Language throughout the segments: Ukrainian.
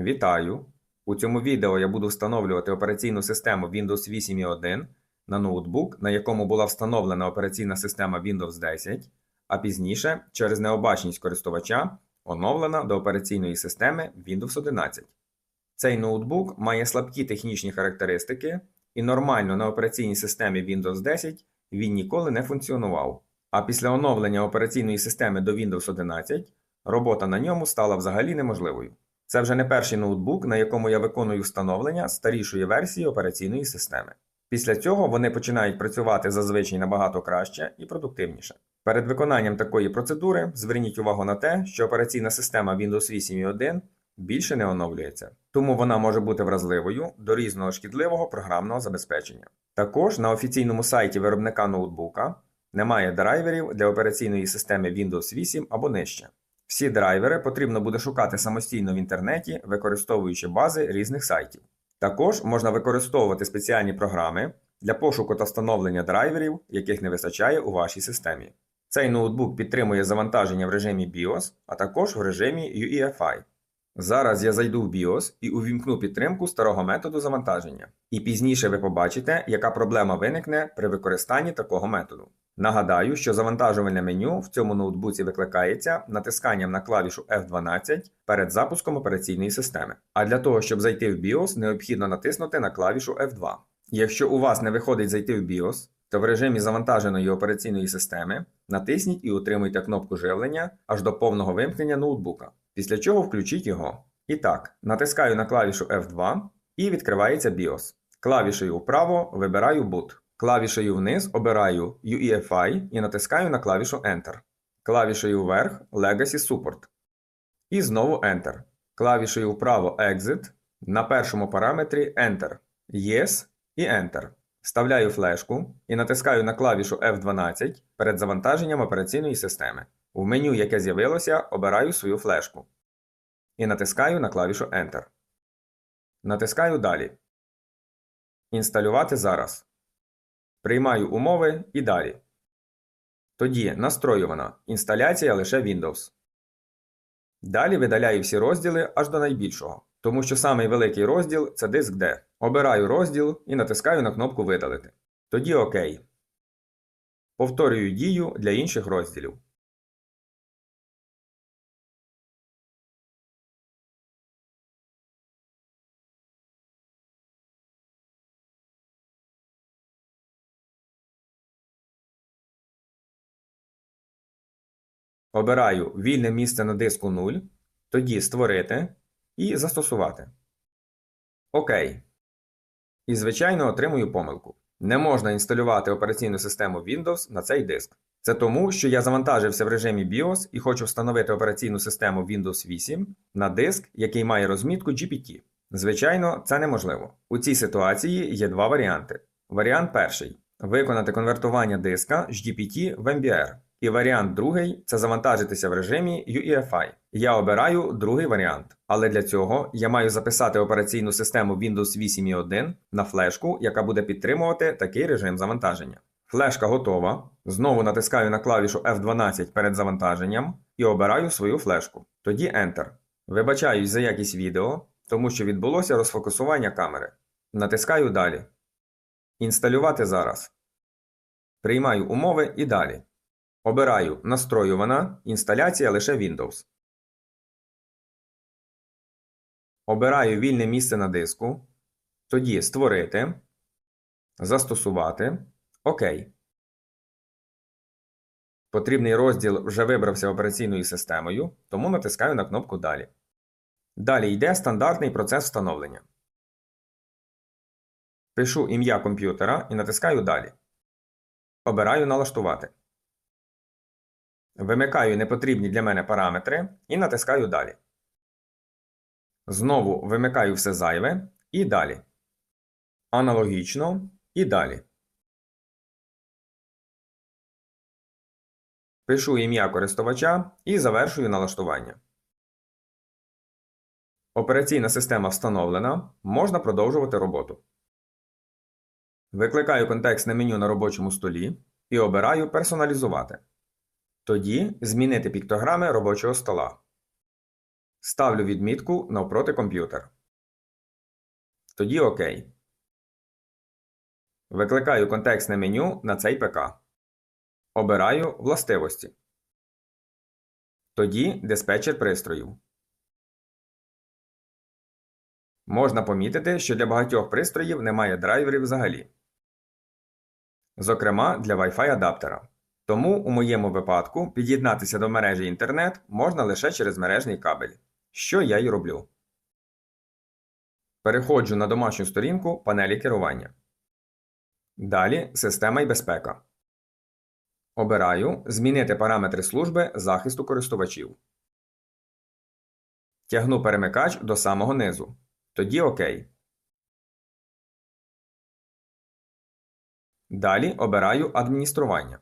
Вітаю! У цьому відео я буду встановлювати операційну систему Windows 8.1 на ноутбук, на якому була встановлена операційна система Windows 10, а пізніше, через необачність користувача, оновлена до операційної системи Windows 11. Цей ноутбук має слабкі технічні характеристики, і нормально на операційній системі Windows 10 він ніколи не функціонував. А після оновлення операційної системи до Windows 11 робота на ньому стала взагалі неможливою. Це вже не перший ноутбук, на якому я виконую встановлення старішої версії операційної системи. Після цього вони починають працювати зазвичай набагато краще і продуктивніше. Перед виконанням такої процедури зверніть увагу на те, що операційна система Windows 8.1 більше не оновлюється, тому вона може бути вразливою до різного шкідливого програмного забезпечення. Також на офіційному сайті виробника ноутбука немає драйверів для операційної системи Windows 8 або нижче. Всі драйвери потрібно буде шукати самостійно в інтернеті, використовуючи бази різних сайтів. Також можна використовувати спеціальні програми для пошуку та встановлення драйверів, яких не вистачає у вашій системі. Цей ноутбук підтримує завантаження в режимі BIOS, а також в режимі UEFI. Зараз я зайду в BIOS і увімкну підтримку старого методу завантаження. І пізніше ви побачите, яка проблема виникне при використанні такого методу. Нагадаю, що завантажувальне меню в цьому ноутбуці викликається натисканням на клавішу F12 перед запуском операційної системи. А для того, щоб зайти в BIOS, необхідно натиснути на клавішу F2. Якщо у вас не виходить зайти в BIOS, то в режимі завантаженої операційної системи натисніть і утримуйте кнопку живлення аж до повного вимкнення ноутбука, після чого включіть його. І так, натискаю на клавішу F2 і відкривається BIOS. Клавішею вправо вибираю Boot. Клавішею вниз обираю UEFI і натискаю на клавішу Enter. Клавішею вверх Legacy Support. І знову Enter. Клавішею вправо Exit. На першому параметрі Enter. Yes і Enter. Вставляю флешку і натискаю на клавішу F12 перед завантаженням операційної системи. В меню, яке з'явилося, обираю свою флешку. І натискаю на клавішу Enter. Натискаю Далі. Інсталювати зараз. Приймаю умови і далі. Тоді настроювана інсталяція лише Windows. Далі видаляю всі розділи аж до найбільшого, тому що самий великий розділ це диск D. Обираю розділ і натискаю на кнопку Видалити. Тоді ОК. Повторюю дію для інших розділів. Обираю вільне місце на диску 0, тоді Створити і Застосувати. ОК. І, звичайно, отримую помилку. Не можна інсталювати операційну систему Windows на цей диск. Це тому, що я завантажився в режимі BIOS і хочу встановити операційну систему Windows 8 на диск, який має розмітку GPT. Звичайно, це неможливо. У цій ситуації є два варіанти. Варіант перший виконати конвертування диска з GPT в MBR. І варіант другий це завантажитися в режимі UEFI. Я обираю другий варіант, але для цього я маю записати операційну систему Windows 8.1 на флешку, яка буде підтримувати такий режим завантаження. Флешка готова. Знову натискаю на клавішу F12 перед завантаженням і обираю свою флешку. Тоді Enter. Вибачаюсь за якість відео, тому що відбулося розфокусування камери. Натискаю Далі. Інсталювати зараз. Приймаю умови і далі. Обираю Настроювана. Інсталяція лише Windows. Обираю вільне місце на диску. Тоді Створити. Застосувати. ОК. Потрібний розділ вже вибрався операційною системою, тому натискаю на кнопку Далі. Далі йде стандартний процес встановлення. Пишу ім'я комп'ютера і натискаю Далі. Обираю Налаштувати. Вимикаю непотрібні для мене параметри і натискаю Далі. Знову вимикаю все зайве і далі. Аналогічно і далі. Пишу ім'я користувача і завершую налаштування. Операційна система встановлена. Можна продовжувати роботу. Викликаю контекстне меню на робочому столі і обираю Персоналізувати. Тоді змінити піктограми робочого стола. Ставлю відмітку навпроти комп'ютер. Тоді ОК. Викликаю контекстне меню на цей ПК. Обираю властивості. Тоді диспетчер пристроїв. Можна помітити, що для багатьох пристроїв немає драйверів взагалі. Зокрема, для Wi-Fi адаптера. Тому у моєму випадку під'єднатися до мережі інтернет можна лише через мережний кабель, що я й роблю. Переходжу на домашню сторінку панелі керування. Далі Система і безпека. Обираю Змінити параметри служби захисту користувачів. Тягну перемикач до самого низу. Тоді ОК. Далі обираю Адміністрування.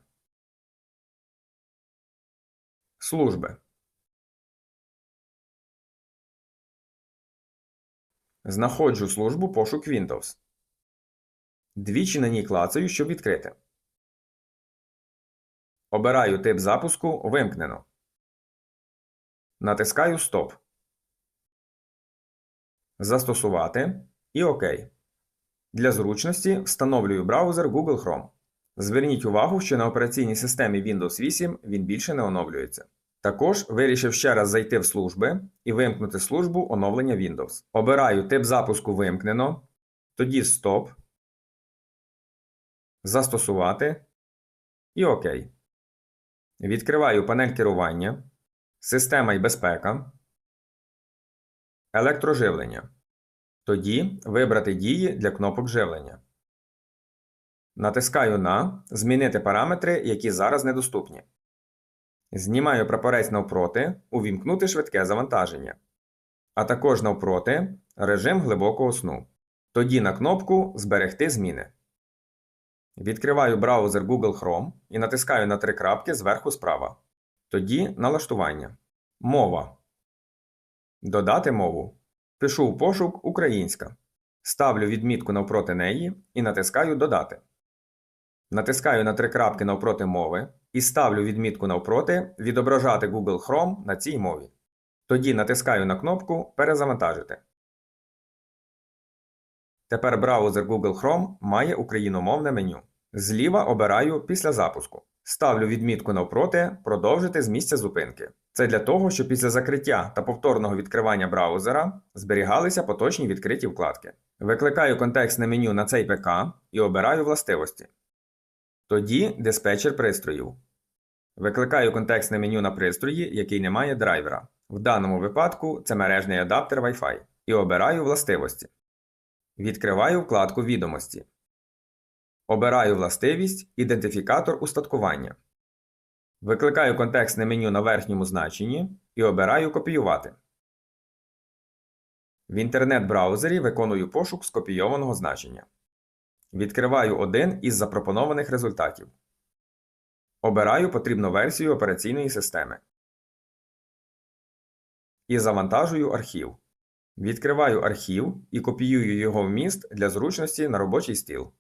Служби. Знаходжу службу пошук Windows. Двічі на ній клацаю, щоб відкрити. Обираю тип запуску Вимкнено. Натискаю Стоп. Застосувати і ОК. Для зручності встановлюю браузер Google Chrome. Зверніть увагу, що на операційній системі Windows 8 він більше не оновлюється. Також вирішив ще раз зайти в служби і вимкнути службу оновлення Windows. Обираю тип запуску Вимкнено, тоді Стоп, Застосувати і ОК. Відкриваю панель керування, Система і безпека, Електроживлення. Тоді вибрати дії для кнопок живлення. Натискаю на Змінити параметри, які зараз недоступні. Знімаю прапорець навпроти Увімкнути швидке завантаження. А також навпроти Режим глибокого сну. Тоді на кнопку Зберегти зміни. Відкриваю браузер Google Chrome і натискаю на три крапки зверху справа. Тоді Налаштування. Мова. Додати мову. Пишу в пошук Українська. Ставлю відмітку навпроти неї і натискаю Додати. Натискаю на три крапки навпроти мови і ставлю відмітку навпроти Відображати Google Chrome на цій мові. Тоді натискаю на кнопку Перезавантажити. Тепер браузер Google Chrome має україномовне меню. Зліва обираю після запуску. Ставлю відмітку навпроти Продовжити з місця зупинки. Це для того, щоб після закриття та повторного відкривання браузера зберігалися поточні відкриті вкладки. Викликаю контекстне меню на цей ПК і обираю властивості. Тоді диспетчер пристроїв. Викликаю контекстне меню на пристрої, який не має драйвера. В даному випадку це мережний адаптер Wi-Fi. І обираю властивості. Відкриваю вкладку Відомості. Обираю властивість Ідентифікатор устаткування. Викликаю контекстне меню на верхньому значенні і обираю Копіювати. В інтернет-браузері виконую пошук скопійованого значення. Відкриваю один із запропонованих результатів. Обираю потрібну версію операційної системи. І завантажую архів. Відкриваю архів і копіюю його вміст для зручності на робочий стіл.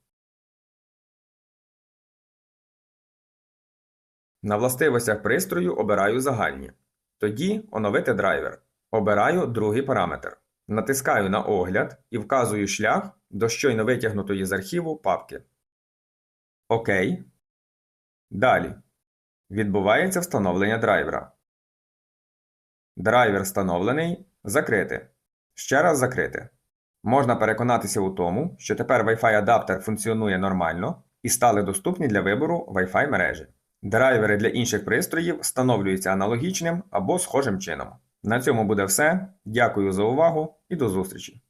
На властивостях пристрою обираю загальні. Тоді оновити драйвер. Обираю другий параметр. Натискаю на огляд і вказую шлях до щойно витягнутої з архіву папки. ОК. Далі. Відбувається встановлення драйвера. Драйвер встановлений. Закрити. Ще раз закрити. Можна переконатися у тому, що тепер Wi-Fi адаптер функціонує нормально і стали доступні для вибору Wi-Fi мережі. Драйвери для інших пристроїв встановлюються аналогічним або схожим чином. На цьому буде все. Дякую за увагу і до зустрічі!